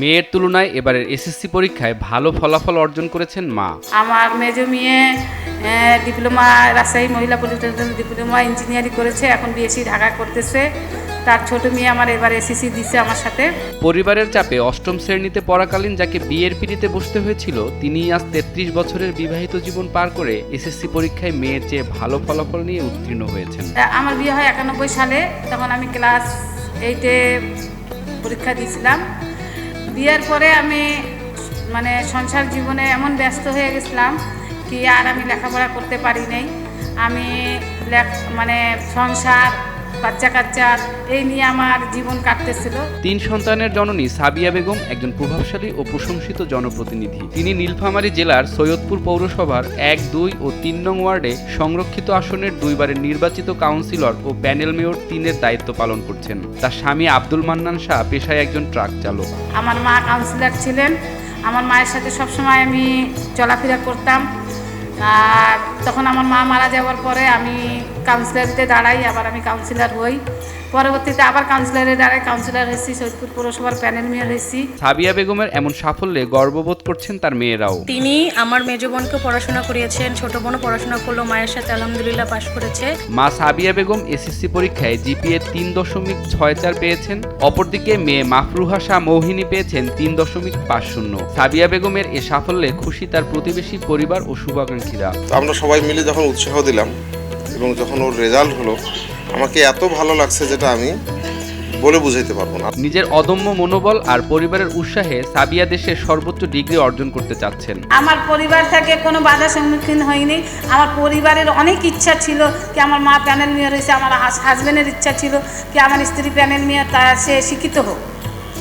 মেয়ের তুলনায় এবারের এসএসসি পরীক্ষায় ভালো ফলাফল অর্জন করেছেন মা। আমার মেজ মেয়ে ডিপ্লোমা রাজশাহী মহিলা পলিটেকনিক ডিপ্লোমা ইঞ্জিনিয়ারিং করেছে এখন বিএসসি ঢাকা করতেছে। তার ছোট মেয়ে আমার এবার এসএসসি দিছে আমার সাথে। পরিবারের চাপে অষ্টম শ্রেণীতে পড়াকালীন যাকে বিয়ের পিড়িতে বসতে হয়েছিল তিনি আজ তেত্রিশ বছরের বিবাহিত জীবন পার করে এসএসসি পরীক্ষায় মেয়ের চেয়ে ভালো ফলাফল নিয়ে উত্তীর্ণ হয়েছেন। আমার বিয়ে হয় একানব্বই সালে তখন আমি ক্লাস এইটে পরীক্ষা দিয়েছিলাম। বিয়ের পরে আমি মানে সংসার জীবনে এমন ব্যস্ত হয়ে গেছিলাম কি আর আমি লেখাপড়া করতে পারি নাই। আমি মানে সংসার বাচ্চা কাচ্চা এই নিয়ে আমার জীবন কাটতেছিল। তিন সন্তানের জননী সাবিয়া বেগম একজন প্রভাবশালী ও প্রশংসিত জনপ্রতিনিধি। তিনি নীলফামারী জেলার সৈয়দপুর পৌরসভার এক দুই ও তিন নং ওয়ার্ডে সংরক্ষিত আসনের দুইবারের নির্বাচিত কাউন্সিলর ও প্যানেল মেয়র তিনের দায়িত্ব পালন করছেন। তার স্বামী আব্দুল মান্নান শাহ পেশায় একজন ট্রাক চালক। আমার মা কাউন্সিলর ছিলেন। আমার মায়ের সাথে সবসময় আমি চলাফেরা করতাম। আর তখন আমার মা মারা যাওয়ার পরে আমি কাউন্সিলরতে দাঁড়াই আবার আমি কাউন্সিলর হই। পরবর্তীতে আবার কাউন্সিলরে দাঁড়াই কাউন্সিলর হয়েছি সৈয়দপুর পৌরসভার প্যানেল মেয়র হয়েছি। সাবিয়া বেগমের এমন সাফল্যে গর্ববোধ করছেন তার মেয়েরাও। তিনি আমার মেজ বোনকে পড়াশোনা করিয়েছেন ছোট বোনও পড়াশোনা করল মায়ের সাথে আলহামদুলিল্লাহ পাশ করেছে। মা সাবিয়া বেগম এসএসসি পরীক্ষায় জিপিএ তিন দশমিক ছয় চার পেয়েছেন অপরদিকে মেয়ে মাফরুহা শাহ মৌহিনী পেয়েছেন তিন দশমিক পাঁচ শূন্য। সাবিয়া বেগমের এ সাফল্যে খুশি তার প্রতিবেশী পরিবার ও শুভাকাঙ্ক্ষীরা। আমরা সবাই মিলে যখন উৎসাহ দিলাম এবং যখন ওর রেজাল্ট হলো আমাকে এত ভালো লাগছে যেটা আমি বলে বুঝাইতে পারব না। নিজের অদম্য মনোবল আর পরিবারের উৎসাহে সাবিয়া দেশের সর্বোচ্চ ডিগ্রি অর্জন করতে চাচ্ছেন। আমার পরিবার থেকে কোনো বাধা সম্মুখীন হয়নি। আমার পরিবারের অনেক ইচ্ছা ছিল কি আমার মা প্যানেল মেয়র হয়েছে আমার হাজব্যান্ডের ইচ্ছা ছিল কি আমার স্ত্রী প্যানেল মেয়র তা সে শিক্ষিত হোক।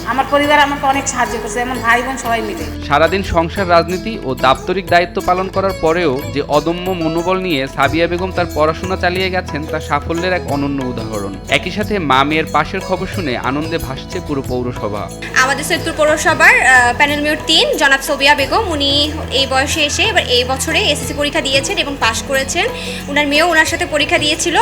আমার পরিবার আমাকে অনেক সাহায্য করছে এমন ভাই বোন সবাই মিলে। সারাদিন সংসার রাজনীতি ও দাপ্তরিক দায়িত্ব পালন করার পরেও যে অদম্য মনোবল নিয়ে সাবিয়া বেগম তার পড়াশোনা চালিয়ে গেছেন তা সাফল্যের এক অনন্য উদাহরণ। একই সাথে মা মেয়ের পাশের খবর শুনে আনন্দে ভাসছে পুরো পৌরসভা। আমাদের সৈয়দপুর পৌরসভার আহ, প্যানেল মেয়র তিন জনাব সোবিয়া বেগম। উনি এই বয়সে এসে এবার এই বছরে এসএসসি পরীক্ষা দিয়েছেন এবং পাশ করেছেন। ওনার মেয়েও ওনার সাথে পরীক্ষা দিয়েছিল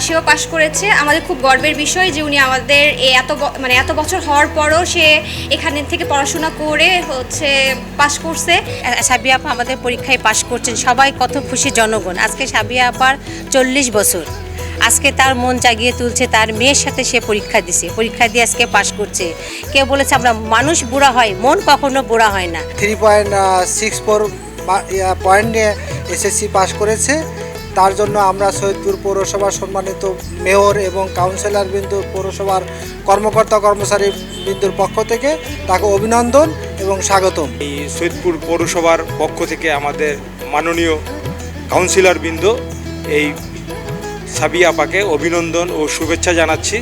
সেও পাশ করেছে। আমাদের খুব গর্বের বিষয় যে উনি আমাদের এত ব- মানে এত বছর হওয়ার পরও সে এখানে থেকে পড়াশোনা করে হচ্ছে পাশ করছে। সাবিয়া আপা আমাদের পরীক্ষায় পাশ করছেন। সবাই কত খুশি জনগণ। আজকে সাবিয়া আপার চল্লিশ বছর। আজকে তার মন জাগিয়ে তুলছে, তার মেয়ের সাথে সে পরীক্ষা দিছে। পরীক্ষা দিয়ে আজকে পাশ করছে। কেউ বলেছে, আমরা মানুষ বুড়া হয়, মন কখনো বুড়া হয় না। Three point six four point SSC পাশ করেছে। তার জন্য আমরা সৈয়দপুর পৌরসভার সম্মানিত মেয়র এবং কাউন্সিলর বিন্দু পৌরসভার কর্মকর্তা কর্মচারী বিন্দুর পক্ষ থেকে তাকে অভিনন্দন এবং স্বাগতম। এই সৈয়দপুর পৌরসভার পক্ষ থেকে আমাদের মাননীয় কাউন্সিলর বিন্দু এই সাবিয়া আপাকে অভিনন্দন ও শুভেচ্ছা জানাচ্ছি।